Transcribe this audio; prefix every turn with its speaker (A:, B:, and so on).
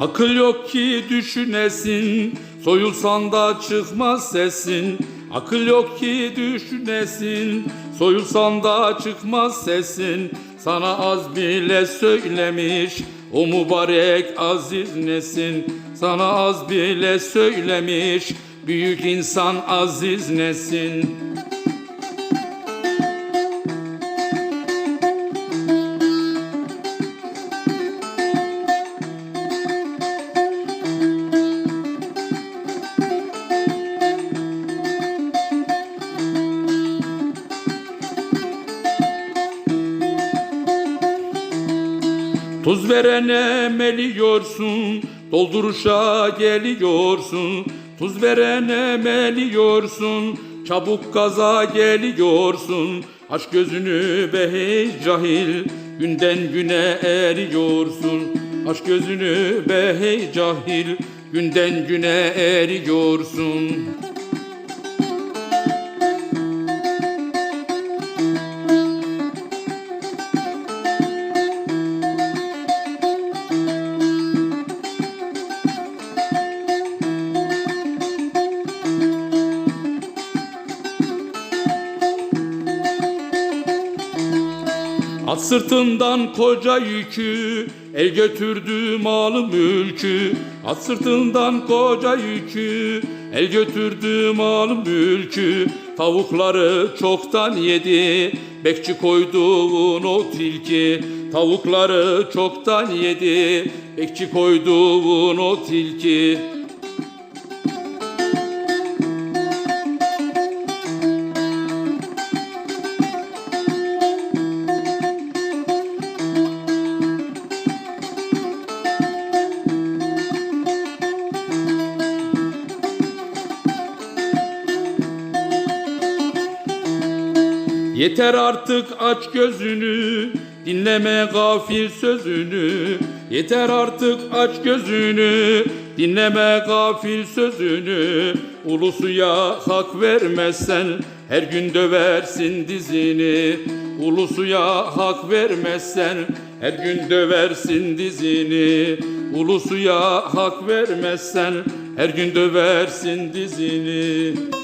A: Akıl yok ki düşünesin Soyulsan da çıkmaz sesin. Akıl yok ki düşünesin Soyulsan da çıkmaz sesin. Sana az bile söylemiş O mübarek aziz nesin? Sana az bile söylemiş Büyük insan aziz nesin Tuz verene meliyorsun, dolduruşa geliyorsun. Tuz verene meliyorsun, çabuk gaza geliyorsun. Aç gözünü be hey cahil, günden güne eriyorsun. Aç gözünü be hey cahil, günden güne eriyorsun. At sırtından koca yükü El götürdü malı mülkü. At sırtından koca yükü El götürdü malı mülkü. Tavukları çoktan yedi Bekçi koyduğun o tilki. Tavukları çoktan yedi Bekçi koyduğun o tilki Yeter artık aç gözünü Dinleme gafil sözünü. Yeter artık aç gözünü Dinleme gafil sözünü. Ulusuya hak vermezsen Her gün döversin dizini. Ulusuya hak vermezsen Her gün döversin dizini. Ulusuya hak vermezsen Her gün döversin dizini